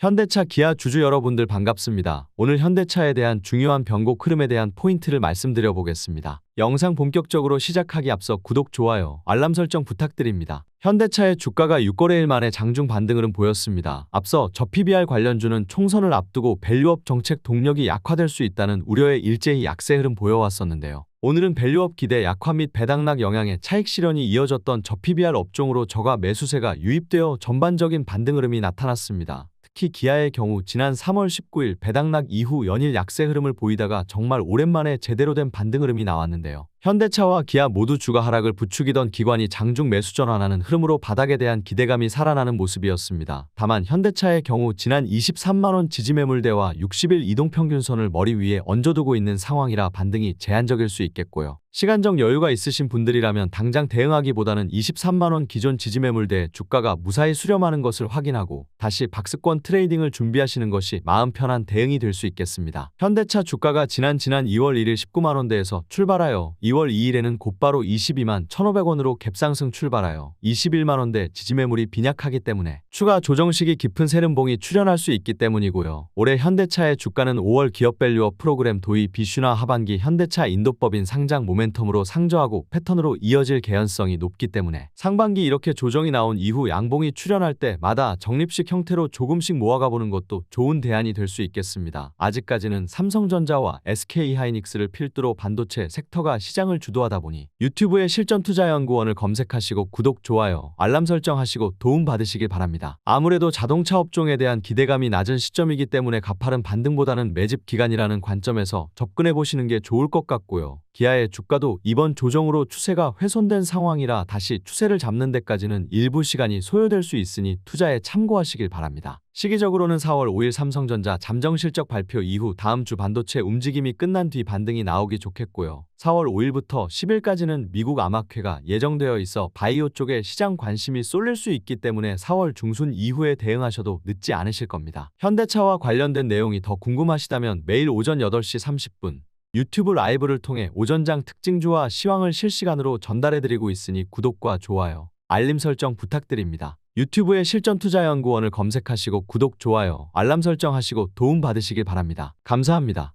현대차 기아 주주 여러분들 반갑습니다. 오늘 현대차에 대한 중요한 변곡 흐름에 대한 포인트를 말씀드려 보겠습니다. 영상 본격적으로 시작하기 앞서 구독, 좋아요, 알람 설정 부탁드립니다. 현대차의 주가가 6거래일 만에 장중 반등 흐름 보였습니다. 앞서 저 PBR 관련주는 총선을 앞두고 밸류업 정책 동력이 약화될 수 있다는 우려에 일제히 약세 흐름 보여왔었는데요. 오늘은 밸류업 기대 약화 및 배당락 영향에 차익 실현이 이어졌던 저 PBR 업종으로 저가 매수세가 유입되어 전반적인 반등 흐름이 나타났습니다. 특히 기아의 경우 지난 3월 19일 배당락 이후 연일 약세 흐름을 보이다가 정말 오랜만에 제대로 된 반등 흐름이 나왔는데요. 현대차와 기아 모두 주가 하락을 부추기던 기관이 장중 매수 전환하는 흐름으로 바닥에 대한 기대감이 살아나는 모습이었습니다. 다만 현대차의 경우 지난 23만원 지지매물대와 60일 이동평균선을 머리 위에 얹어두고 있는 상황이라 반등이 제한적일 수 있겠고요. 시간적 여유가 있으신 분들이라면 당장 대응하기보다는 23만원 기존 지지매물대 주가가 무사히 수렴하는 것을 확인하고 다시 박스권 트레이딩을 준비하시는 것이 마음 편한 대응이 될 수 있겠습니다. 현대차 주가가 지난 지난 2월 1일 19만원대에서 출발하여 2월 2일에는 곧바로 22만 1,500원으로 갭상승 출발하여 21만원대 지지매물이 빈약하기 때문에 추가 조정식이 깊은 세름봉이 출현할 수 있기 때문이고요. 올해 현대차의 주가는 5월 기업 밸류업 프로그램 도입 비슈나 하반기 현대차 인도법인 상장 모멘텀으로 상저하고 패턴으로 이어질 개연성이 높기 때문에 상반기 이렇게 조정이 나온 이후 양봉이 출현할 때마다 적립식 형태로 조금씩 모아가 보는 것도 좋은 대안이 될 수 있겠습니다. 아직까지는 삼성전자와 SK하이닉스를 필두로 반도체 섹터가 시 장을 주도하다 보니 유튜브에 실전 투자 연구원을 검색하시고 구독, 좋아요, 알람 설정하시고 도움 받으시길 바랍니다. 아무래도 자동차 업종에 대한 기대감이 낮은 시점이기 때문에 가파른 반등보다는 매집 기간이라는 관점에서 접근해 보시는 게 좋을 것 같고요. 기아의 주가도 이번 조정으로 추세가 훼손된 상황이라 다시 추세를 잡는 데까지는 일부 시간이 소요될 수 있으니 투자에 참고하시길 바랍니다. 시기적으로는 4월 5일 삼성전자 잠정 실적 발표 이후 다음 주 반도체 움직임이 끝난 뒤 반등이 나오기 좋겠고요. 4월 5일부터 10일까지는 미국 암학회가 예정되어 있어 바이오 쪽에 시장 관심이 쏠릴 수 있기 때문에 4월 중순 이후에 대응하셔도 늦지 않으실 겁니다. 현대차와 관련된 내용이 더 궁금하시다면 매일 오전 8시 30분 유튜브 라이브를 통해 오전장 특징주와 시황을 실시간으로 전달해드리고 있으니 구독과 좋아요, 알림 설정 부탁드립니다. 유튜브에 실전투자연구원을 검색하시고 구독, 좋아요, 알람 설정하시고 도움 받으시길 바랍니다. 감사합니다.